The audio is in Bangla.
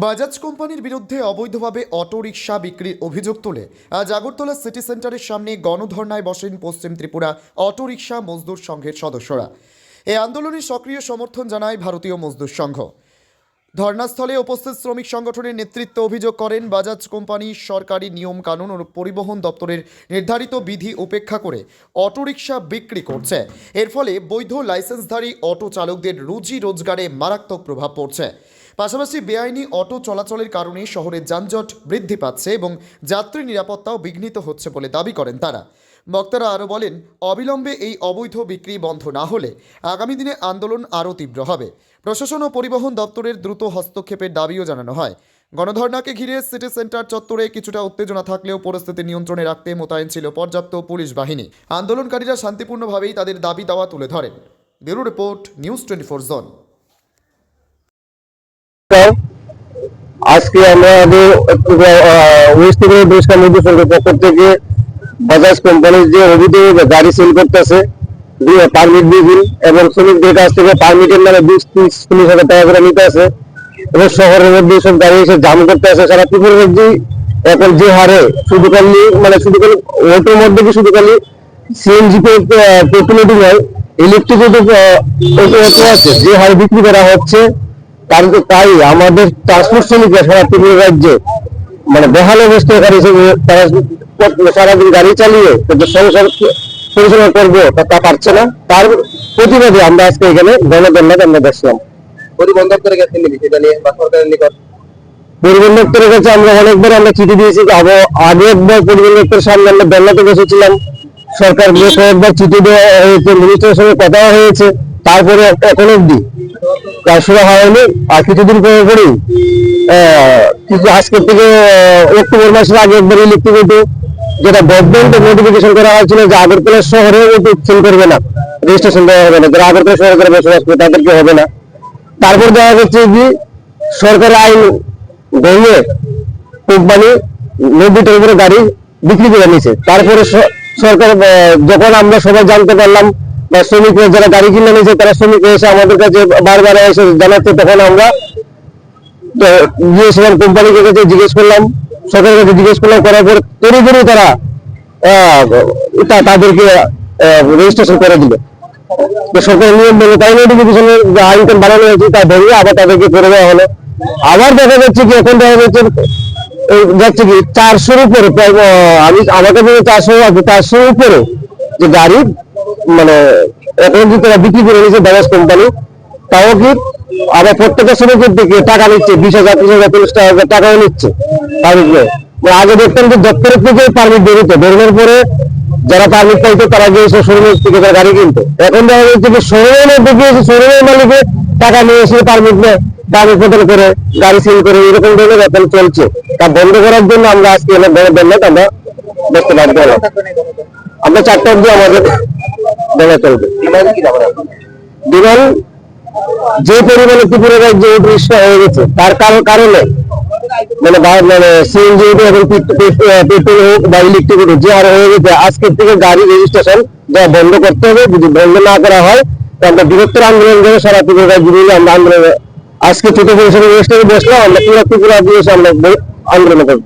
বাজাজ কোম্পানির বিরুদ্ধে অবৈধভাবে অটোরিকশা বিক্রির অভিযোগ তুলে। আজ আগরতলা সিটি সেন্টারের সামনে গণধর্নায় বসেন পশ্চিম ত্রিপুরা অটোরিকশা মজদুর সংঘের সদস্যরা। এই আন্দোলনের সক্রিয় সমর্থন জানায় ভারতীয় মজদুর সংঘ। ধর্নাস্থলে উপস্থিত শ্রমিক সংগঠনের নেতৃত্ব অভিযোগ করেন, বাজাজ কোম্পানি সরকারি নিয়ম কানুন ও পরিবহন দপ্তরের নির্ধারিত বিধি উপেক্ষা করে অটোরিকশা বিক্রি করছে। এর ফলে বৈধ লাইসেন্সধারী অটো চালকদের রুজি রোজগারে মারাত্মক প্রভাব পড়ছে। পাশাপাশি বেআইনি অটো চলাচলের কারণে শহরের যানজট বৃদ্ধি পাচ্ছে এবং যাত্রী নিরাপত্তাও বিঘ্নিত হচ্ছে বলে দাবি করেন তারা। বক্তারা আরও বলেন, অবিলম্বে এই অবৈধ বিক্রি বন্ধ না হলে আগামী দিনে আন্দোলন আরও তীব্র হবে। প্রশাসন ও পরিবহন দপ্তরের দ্রুত হস্তক্ষেপের দাবিও জানানো হয়। গণধর্নাকে ঘিরে সিটি সেন্টার চত্বরে কিছুটা উত্তেজনা থাকলেও পরিস্থিতি নিয়ন্ত্রণে রাখতে মোতায়েন ছিল পর্যাপ্ত পুলিশ বাহিনী। আন্দোলনকারীরা শান্তিপূর্ণভাবেই তাদের দাবি দাওয়া তুলে ধরেন। Bureau report, news twenty four zone. আজকে পুরস্কার নির্দেশকের পক্ষ থেকে বাজাজ কোম্পানির যে অভিযোগ, গাড়ি সেল করতেছে পারমিট বিহীন এবং শ্রমিকদের কাছ থেকে পারমিটের নামে বিশ, ত্রিশ, চল্লিশ হাজার টাকা করে নিতে আছে। এবং শহরের মধ্যে সব গাড়ি এসে জাম করতে আছে। সারা ত্রিপুরার মধ্যে এখন যে হারে শুধু খালি মানে শুধু খালি মধ্যে কি শুধু খালি সিএনজি পেট্রোলেটিং হয় ইলেকট্রিক অটো আছে। যে হারে বিক্রি করা হচ্ছে তার তাই আমাদের ট্রান্সপোর্ট শ্রমিকরা সারা ত্রিপুরা রাজ্যে মানে বেহাল অবস্থা এখানে এসে তারা সারাদিন গাড়ি চালিয়ে কিন্তু সংসার পরিচালনা করব তা পারছে না। তার প্রতিবাদে আমরা আজকে এখানে গণধর্নায় আমরা দেখলাম পরিবহন দপ্তরে গেছেন সেটা নিয়ে বা সরকারের নিকট। পরিবহন দপ্তরের কাছে আমরা অনেকবার আমরা চিঠি দিয়েছি আগে একবার পরিবহন দপ্তরের সামনে আমরা ধর্নাতে বসেছিলাম। সরকার কয়েকবার চিঠি দেওয়া হয়েছে মিনিস্টারের সঙ্গে কথা হয়েছে তারপরে এখন অব্দি কাজ শুরু হয়নি। আর কিছুদিন পরে কিছু আজকের থেকে অক্টোবর মাসের আগে যেটা গভর্নমেন্ট নোটিফিকেশন করা হয়েছিল যে আগরতলা শহরে করবে না রেজিস্ট্রেশন দেওয়া হবে না। যারা আগরতলা শহরে যারা বসবাস করে, তাদেরকে হবে না। তারপর দেখা যাচ্ছে কি সরকারের আইন গড়িয়ে কোম্পানি নব্বইটার উপরে গাড়ি বিক্রি করে নিয়েছে। তারপরে সরকার যখন আমরা সবাই জানতে পারলাম বা শ্রমিকরা যারা গাড়ি কিনে নিয়েছে, তারা শ্রমিক এসে আমাদের কাছে বারবার এসে জানাচ্ছে, তখন আমরা গিয়েছিলাম, কোম্পানিকে কাছে জিজ্ঞেস করলাম, সরকারের কাছে জিজ্ঞেস করলাম, করার পর তরি তরি তারা তাদেরকে রেজিস্ট্রেশন করে দিল। সরকারের নিয়ম মেনে তাই নোটিফিকেশনের যে আইনটা বানানো হয়েছে, তা ভেঙে আবার তাদেরকে করে দেওয়া হলো। আবার দেখা যাচ্ছে কি, এখন দেখা যাচ্ছে যাচ্ছে কি, চারশোর উপরে আমি, আমার কাছে চারশো চারশোর উপরে যে গাড়ি মানে এখন যে তারা বিক্রি করে নিয়েছে বাজাজ কোম্পানি তাও কি আবার প্রত্যেকটা শ্রমিকের দিকে টাকা নিচ্ছে, বিশ হাজার, ত্রিশ হাজার চল্লিশ হাজার টাকাও নিচ্ছে মানে আগে দেখতাম যে দপ্তরের থেকে পারমিট বেরোতো বেরোনোর পরে যারা পারমিট পাইতো, তারা গিয়ে শোরুমের থেকে তারা গাড়ি কিনতো। এখন দেখা যাচ্ছে যে শোরুমের মধ্যে গিয়ে এসে শোরুমের মালিকে টাকা নিয়ে এসে পারমিট নেয় পারমিট প্রদান করে, গাড়ি সেল করে, এরকম ধরনের এখন চলছে। তা বন্ধ করার জন্য আমরা আজকে এলাম বড় আমরা দেখতে বাধ্য আমরা চারটা অব্দি আমাদের দেখা চলবে বিমান যে পরিমাণে ত্রিপুরা রাজ্যে উৎকৃষ্ট হয়ে গেছে তার কারণ- মানে মানে সিএনজি এবং পেট্রোল হোক বা ইলেকট্রিক হোক যে হারে হয়ে গেছে আজকের থেকে গাড়ি রেজিস্ট্রেশন যা বন্ধ করতে হবে যদি বন্ধ না করা হয় আমরা বৃহত্তর আন্দোলন করে সারা ত্রিপুরা রাজ্য মিলে আমরা আন্দোলন আজকে ছোট পরিসরে বসলাম আমরা পুরো ত্রিপুরা দিয়ে আমরা আন্দোলন করব।